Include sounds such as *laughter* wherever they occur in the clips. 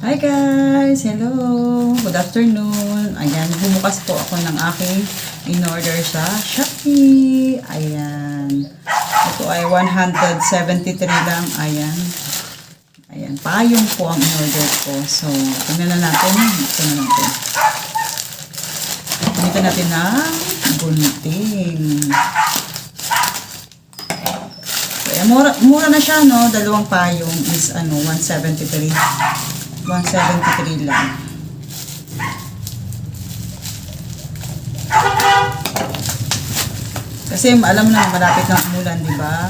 Hi guys! Hello! Good afternoon! Ayan, bumukas po ako ng aking in-order sa Shopee. Ayan. Ito ay 173 lang. Ayan. Ayan. Payong po ang in-order ko. So, tingnan na natin. Ito na natin. Dito natin ng gunting. So, mura, mura na siya, no? Dalawang payong is, ano, 173. 173 lang. Kasi alam na malapit ang umulan, di ba?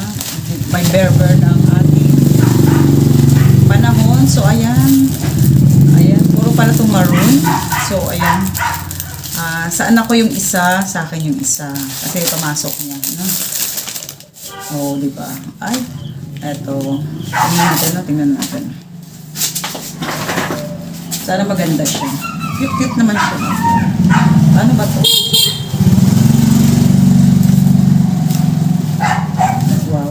May berber ng ating panahon. So, ayan. Ayan. Puro pala itong maroon. So, ayan. Ah, sa anak ko yung isa, sa akin yung isa. Kasi pumasok niya. No? Oh, di ba? Ay, eto. Tingnan natin, no? Tingnan natin. Sana maganda siya. Cute-cute naman siya. no? Paano ba to? Wow.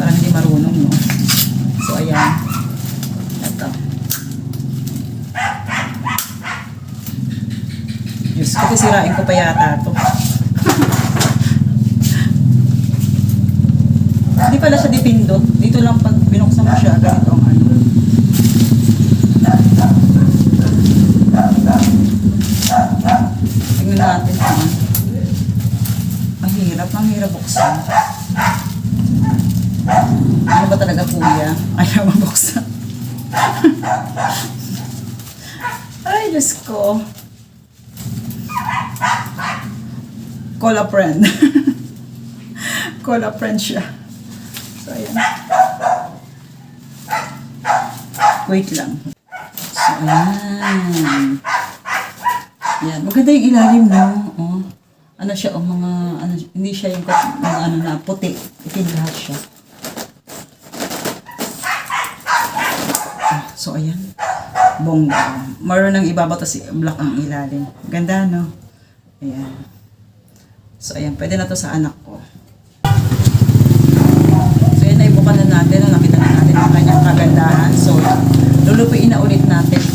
Parang hindi marunong, no? So, ayan. Ito. Diyos ko, sisirain ko pa yata to. *laughs* Hindi pala siya dipindot. Dito lang pag binuksan mo siya, ganito ang ano. Tingnan natin ha. Mahirap, mahirap buksan. Ano ba talaga kuya? Ayaw mabuksan. *laughs* Ay, Diyos ko. Call a friend. *laughs* Call a friend siya. So, ayan. Wait lang. So, ayan. Yan. Maganda yung ilalim, no? Oh. Ano siya, oh, mga, ano, hindi siya yung, mga ano na, puti. Itim siya. Ah, So, ayan. Bongga. Maroon ng ibabaw, tapos black ang ilalim. Ganda, no? Ayan. So, ayan. Pwede na to sa anak ko. So, yan, naibukan na natin. Nakita na natin ang kanyang kagandahan. So, lulupiin na ulit natin.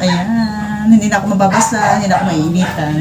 Ayan. Hindi na ako mababasa. Hindi na ako maiinitan.